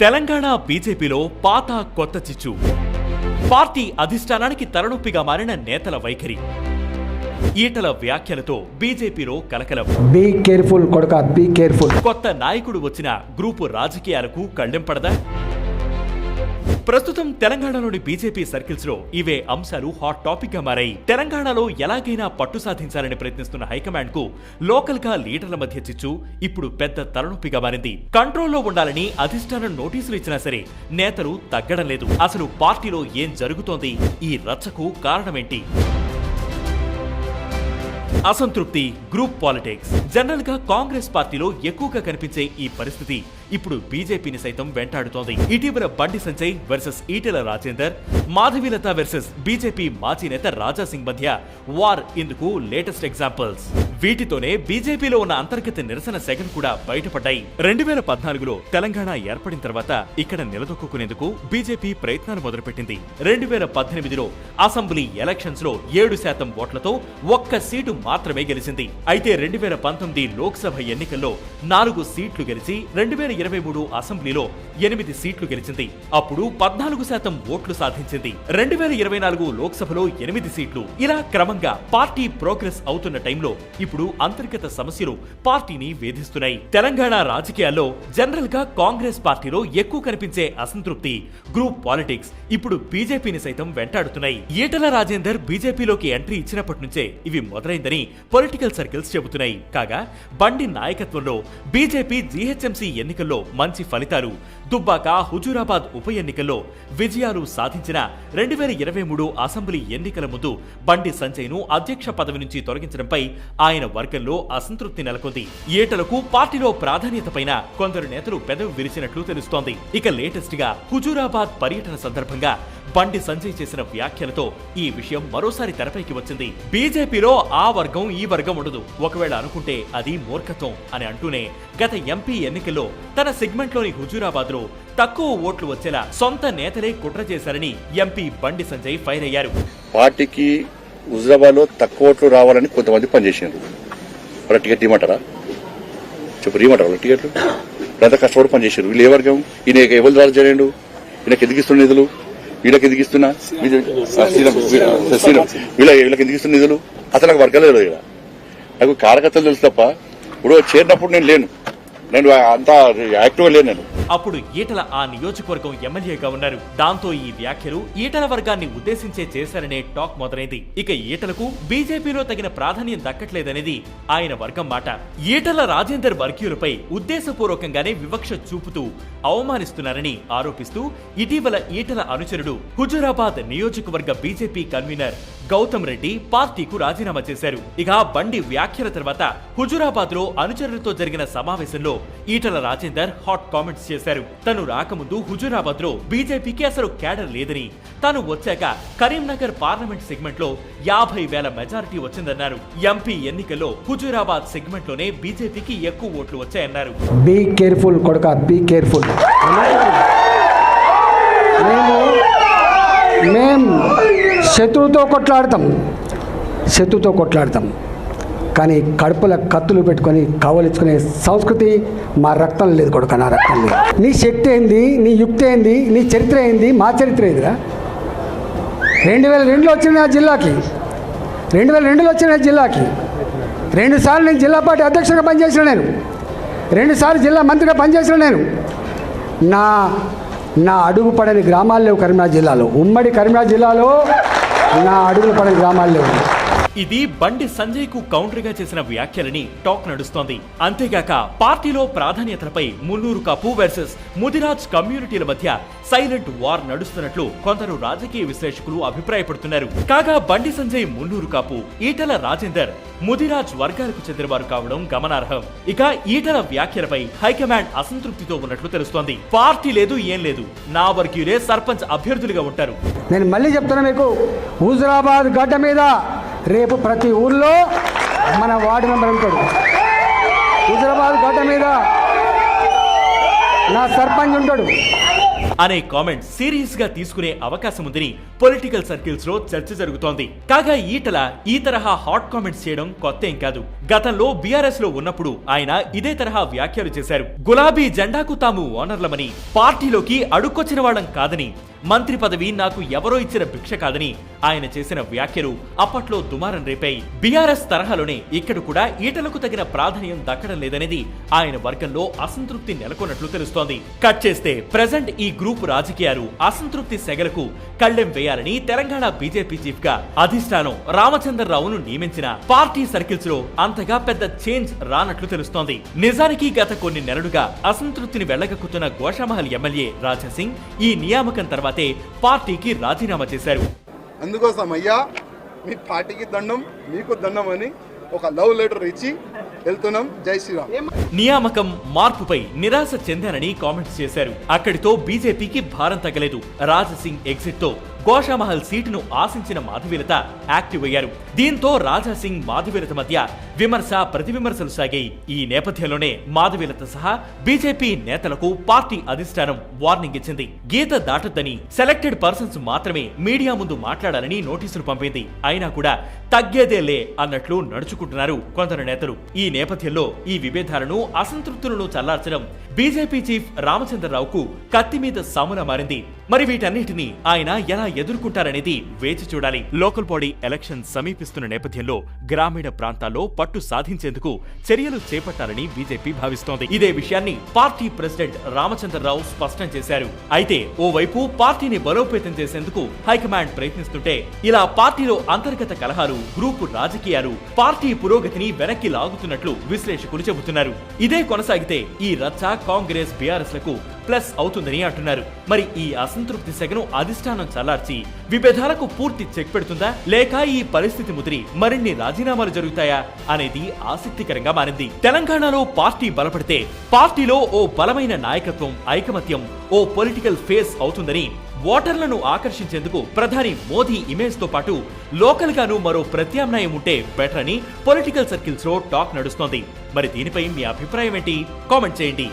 తెలంగాణ బీజేపీలో పాత కొత్త చిచ్చు. పార్టీ అధిష్టానానికి తలనొప్పిగా మారిన నేతల వైఖరి. ఈటల వ్యాఖ్యలతో బీజేపీలో కలకలం. బీ కేర్ఫుల్ కొడక బీ కేర్ఫుల్ కొత్త నాయకుడు వచ్చిన గ్రూపు రాజకీయాలకు కళ్ళెంపడదా ప్రస్తుతం తెలంగాణలోని బీజేపీ సర్కిల్స్లో ఇవే అంశాలు హాట్ టాపిక్గా మారాయి. తెలంగాణలో ఎలాగైనా పట్టు సాధించాలని ప్రయత్నిస్తున్న హైకమాండ్కు లోకల్గా లీడర్ల మధ్య చిచ్చు ఇప్పుడు పెద్ద తలనొప్పిగా మారింది. కంట్రోల్లో ఉండాలని అధిష్టానం నోటీసులు ఇచ్చినా సరే నేతలు తగ్గడం లేదు. అసలు పార్టీలో ఏం జరుగుతోంది? ఈ రచ్చకు కారణమేంటి? అసంతృప్తి గ్రూప్ పాలిటిక్స్. జనరల్గా కాంగ్రెస్ పార్టీలో ఎక్కువగా కనిపించే ఈ పరిస్థితి ఇప్పుడు బీజేపీని సైతం వెంటాడుతోంది. ఇటీవల Bandi Sanjay versus Etela Rajender Madhavilatha versus BJP మాజీ నేత రాజా సింగ్ మధ్య వార్ ఇందుకు లేటెస్ట్ ఎగ్జాంపుల్స్. వీటితోనే బీజేపీలో ఉన్న అంతర్గత నిరసన సెగన్ కూడా బయటపడ్డాయి. రెండు వేల పద్నాలుగులో తెలంగాణ ఏర్పడిన తర్వాత ఇక్కడ నిలదొక్కునేందుకు బీజేపీ ప్రయత్నాలు మొదలుపెట్టింది. రెండు వేల పద్దెనిమిదిలో అసెంబ్లీ ఎలక్షన్స్లో ఏడు శాతం ఓట్లతో ఒక్క సీటు మాత్రమే గెలిచింది. అయితే రెండు వేల పంతొమ్మిది లోక్సభ ఎన్నికల్లో నాలుగు సీట్లు గెలిచి రెండు వేల ఇరవై మూడు అసెంబ్లీలో ఎనిమిది సీట్లు గెలిచింది. అప్పుడు పద్నాలుగు శాతం ఓట్లు సాధించింది. రెండు వేల ఇరవై నాలుగు లోక్సభలో ఎనిమిది సీట్లు. ఇలా క్రమంగా పార్టీ ప్రోగ్రెస్ అవుతున్న టైంలో ఇప్పుడు అంతర్గత సమస్యలు పార్టీని వేధిస్తున్నాయి. తెలంగాణ రాజకీయాల్లో జనరల్గా కాంగ్రెస్ పార్టీలో ఎక్కువ కనిపించే అసంతృప్తి. గ్రూప్ పాలిటిక్స్ ఇప్పుడు బీజేపీని సైతం వెంటాడుతున్నాయి. ఈటల రాజేందర్ బీజేపీలోకి ఎంట్రీ ఇచ్చినప్పటి నుంచే ఇవి మొదలైందని పొలిటికల్ సర్కిల్స్ చెబుతున్నాయి. కాగా బండి నాయకత్వంలో బీజేపీ జీహెచ్ఎంసీ ఎన్నికల్లో మంచి ఫలితాలు. దుబ్బాక హుజూరాబాద్ ఉప ఎన్నికల్లో విజయాలు సాధించిన రెండు వేల ఇరవై మూడు అసెంబ్లీ ఎన్నికల ముందు బండి సంజయ్ను అధ్యక్ష పదవి నుంచి తొలగించడంపై ఆయన వర్గంలో అసంతృప్తి నెలకొంది. ఏటలకు పార్టీలో ప్రాధాన్యత పైన కొందరు నేతలు పెదవి విరిచినట్లు తెలుస్తోంది. ఇక లేటెస్ట్గా హుజూరాబాద్ పర్యటన సందర్భంగా బండి సంజయ్ చేసిన వ్యాఖ్యలతో ఈ విషయం మరోసారి తెరపైకి వచ్చింది. బీజేపీలో ఆ వర్గం ఈ వర్గం ఉండదు. ఒకవేళ అనుకుంటే అది మూర్ఖత్వం అని అంటూనే గత ఎంపీ ఎన్నికల్లో తన సెగ్మెంట్లోని హుజూరాబాద్లో తక్కువ ఓట్లు వచ్చేలా సొంత నేతలే కుట్ర చేశారని ఎంపీ బండి సంజయ్ ఫైర్ అయ్యారు. పార్టీకి హుజరాబాద్లో తక్కువ ఓట్లు రావాలని కొంతమంది పనిచేసారు వాళ్ళ టికెట్ ఇవ్వమంటారా? చెప్పు వాళ్ళ టికెట్లు? కష్టపడి పనిచేసారు వీళ్ళు ఏ వర్గం? ఈయన ఎవరు రాజు చేయలేడు ఈయనకి ఎదిగిస్తున్న నిధులు? వీళ్ళకి ఎదిగిస్తున్నా వీళ్ళ వీళ్ళకి ఎదిగిస్తున్న నిధులు? అసలు నాకు వర్గాలు లేదు ఇక్కడ నాకు కార్యకర్తలు తెలుసు తప్ప ఇప్పుడు చేరినప్పుడు నేను లేను. నేను అంతా యాక్టివ్గా లేను నేను. అప్పుడు ఈటల ఆ నియోజకవర్గం ఎమ్మెల్యేగా ఉన్నారు. దాంతో ఈ వ్యాఖ్యలు ఈటల వర్గాన్ని ఉద్దేశించే చేశారనే టాక్ మొదలైంది. ఇక ఈటలకు బీజేపీలో తగిన ప్రాధాన్యం దక్కట్లేదనేది ఆయన వర్గం మాట. ఈటల రాజేందర్ వర్గీయులపై ఉద్దేశపూర్వకంగానే వివక్ష చూపుతూ అవమానిస్తున్నారని ఆరోపిస్తూ ఇటీవల ఈటల అనుచరుడు హుజూరాబాద్ నియోజకవర్గ బీజేపీ కన్వీనర్ గౌతమ్ రెడ్డి పార్టీకు రాజీనామా చేశారు. ఇక బండి వ్యాఖ్యల తర్వాత హుజూరాబాద్లో అనుచరులతో జరిగిన సమావేశంలో ఈటల రాజేందర్ హాట్ కామెంట్స్ చేశారు. తను రాకముందు హుజురాబాద్లో బీజేపీకి అసలు క్యాడర్ లేదని. తాను వచ్చాక కరీంనగర్ పార్లమెంట్ సెగ్మెంట్లో యాభై వేల మెజారిటీ వచ్చిందన్నారు. ఎంపీ ఎన్నికల్లో హుజురాబాద్ సెగ్మెంట్లోనే బీజేపీకి ఎక్కువ ఓట్లు వచ్చాయన్నారు. బీ కేర్ఫుల్ కొడక బీ కేర్ఫుల్ మేము మేం శత్రువుతో కొట్లాడతాం. శత్రుతో కొట్లాడతాం. కానీ కడుపుల కత్తులు పెట్టుకొని కవలించుకునే సంస్కృతి మా రక్తం లేదు కొడుక నా రక్తం లేదు. నీ శక్తి ఏంది? నీ యుక్తి ఏంది? నీ చరిత్ర ఏంది? మా చరిత్ర ఏందిరా? రెండు వేల రెండులో వచ్చిన నా జిల్లాకి రెండు వేల రెండులో వచ్చిన నా జిల్లాకి రెండుసార్లు నేను జిల్లా పార్టీ అధ్యక్షుడిగా పనిచేసిన నేను రెండుసార్లు జిల్లా మంత్రిగా పనిచేసిన నేను. నా నా అడుగు పడని గ్రామాలు లేవు కరీంనగర్ జిల్లాలో. ఉమ్మడి కరీంనగర్ జిల్లాలో నా అడుగులు పడని గ్రామాలు లేవు. ఇది బండి సంజయ్కు కౌంటర్గా చేసిన వ్యాఖ్యలని టాక్ నడుస్తోంది. అంతేగాక పార్టీలో ప్రాధాన్యతలపై మున్నూరు కాపు వర్సెస్ ముదిరాజ్ కమ్యూనిటీల మధ్య సైలెంట్ వార్ నడుస్తున్నట్లు కొందరు రాజకీయ విశ్లేషకులు అభిప్రాయపడుతున్నారు. కాగా బండి సంజయ్ మున్నూరు కాపు ఈటల రాజేందర్ ముదిరాజ్ వర్గాలకు చెందినవారు కావడం గమనార్హం. ఇక ఈటల వ్యాఖ్యలపై హైకమాండ్ అసంతృప్తితో ఉన్నట్లు తెలుస్తోంది. పార్టీ లేదు ఏం లేదు. నా వర్గీయులే సర్పంచ్ అభ్యర్థులుగా ఉంటారు. నేను మళ్ళీ చెప్తున్నా మీకు హుజరాబాద్ గడ్డ మీద రేపు ప్రతి ఊర్లో మన వార్డు మెంబర్ ఉంటాడు. హుజరాబాద్ గడ్డ మీద నా సర్పంచ్ ఉంటాడు. అనే కామెంట్ సీరియస్గా తీసుకునే అవకాశం ఉందని పొలిటికల్ సర్కిల్స్లో చర్చ జరుగుతోంది. కాగా ఈటల ఈ తరహా హాట్ కామెంట్స్ చేయడం కొత్త ఏం కాదు. గతంలో బీఆర్ఎస్లో ఉన్నప్పుడు ఆయన ఇదే తరహా వ్యాఖ్యలు చేశారు. గులాబీ జెండాకు తాము ఓనర్లమని పార్టీలోకి అడుక్కొచ్చిన వాళ్ళం కాదని మంత్రి పదవి నాకు ఎవరో ఇచ్చిన భిక్ష కాదని ఆయన చేసిన వ్యాఖ్యలు అప్పట్లో దుమారం రేపాయి. బీఆర్ఎస్ తరహాలోనే ఇక్కడ కూడా ఈటలకు తగిన ప్రాధాన్యం దక్కడం లేదనేది ఆయన వర్గంలో అసంతృప్తి నెలకొన్నట్లు తెలుస్తోంది. కట్ చేస్తే ప్రజెంట్ ఈ గ్రూప్ రాజకీయాలు అసంతృప్తి సెగలకు కళ్ళెం వేయాలని తెలంగాణ బీజేపీ చీఫ్గా అధిష్టానం రామచంద్రరావును నియమించిన పార్టీ సర్కిల్స్లో అంతగా పెద్ద చేంజ్ రానట్లు తెలుస్తోంది. నిజానికి గత కొన్ని నెలలుగా అసంతృప్తిని వెళ్ళగక్కుతున్న గోషామహల్ ఎమ్మెల్యే రాజాసింగ్ ఈ నియామకం తర్వాతే పార్టీకి రాజీనామా చేశారు. అందుకోసం అయ్యా మీ పార్టీకి దండం మీకు దండం అని ఒక లవ్ లెటర్ ఇచ్చి వెళ్తున్నాం. జై శ్రీరామ్. నియామకం మార్పుపై నిరాశ చెందానని కామెంట్స్ చేశారు. అక్కడితో బీజేపీకి భారం తగ్గలేదు. రాజసింగ్ ఎగ్జిట్తో గోషామహల్ సీటును ఆశించిన మాధవీలత యాక్టివ్ అయ్యారు. దీంతో రాజాసింగ్ మాధవీలత మధ్య విమర్శ ప్రతివిమర్శలు సాగాయి. ఈ నేపథ్యంలోనే మాధవీలత సహా బీజేపీ నేతలకు పార్టీ అధిష్టానం వార్నింగ్ ఇచ్చింది. గీత దాటొద్దని సెలెక్టెడ్ పర్సన్స్ మాత్రమే మీడియా ముందు మాట్లాడాలని నోటీసులు పంపింది. అయినా కూడా తగ్గేదేలే అన్నట్లు నడుచుకుంటున్నారు కొందరు నేతలు. ఈ నేపథ్యంలో ఈ విభేదాలను అసంతృప్తులను చల్లార్చడం బీజేపీ చీఫ్ రామచంద్రరావుకు కత్తి మీద సాములా మారింది. మరి వీటన్నిటిని ఆయన ఎలా ఎదుర్కొంటారనేది వేచి చూడాలి. లోకల్ బాడీ ఎలక్షన్ సమీపిస్తున్న నేపథ్యంలో గ్రామీణ ప్రాంతాల్లో పట్టు సాధించేందుకు చర్యలు చేపట్టాలని బీజేపీ భావిస్తోంది. ఇదే విషయాన్ని పార్టీ ప్రెసిడెంట్ రామచంద్రరావు స్పష్టం చేశారు. అయితే ఓవైపు పార్టీని బలోపేతం చేసేందుకు హైకమాండ్ ప్రయత్నిస్తుంటే ఇలా పార్టీలో అంతర్గత కలహాలు గ్రూపు రాజకీయాలు పార్టీ పురోగతిని వెనక్కి లాగుతున్నట్లు విశ్లేషకులు చెబుతున్నారు. ఇదే కొనసాగితే ఈ రచ్చ కాంగ్రెస్ బీఆర్ఎస్లకు ప్లస్ అవుతుందని అంటున్నారు. మరి ఈ అసంతృప్తి సెగను అధిష్టానం చల్లార్చి విభేదాలకు పూర్తి చెక్ పెడుతుందా? లేక ఈ పరిస్థితి ముదిరి మరిన్ని రాజీనామాలు జరుగుతాయా? అనేది ఆసక్తికరంగా మారింది. తెలంగాణలో పార్టీ బలపడితే పార్టీలో ఓ బలమైన నాయకత్వం ఐకమత్యం ఓ పొలిటికల్ ఫేస్ అవుతుందని ఓటర్లను ఆకర్షించేందుకు ప్రధాని మోదీ ఇమేజ్తో పాటు లోకల్ గాను మరో ప్రత్యామ్నాయం ఉంటే బెటర్ అని పొలిటికల్ సర్కిల్స్లో టాక్ నడుస్తోంది. మరి దీనిపై మీ అభిప్రాయం ఏంటి? కామెంట్ చేయండి.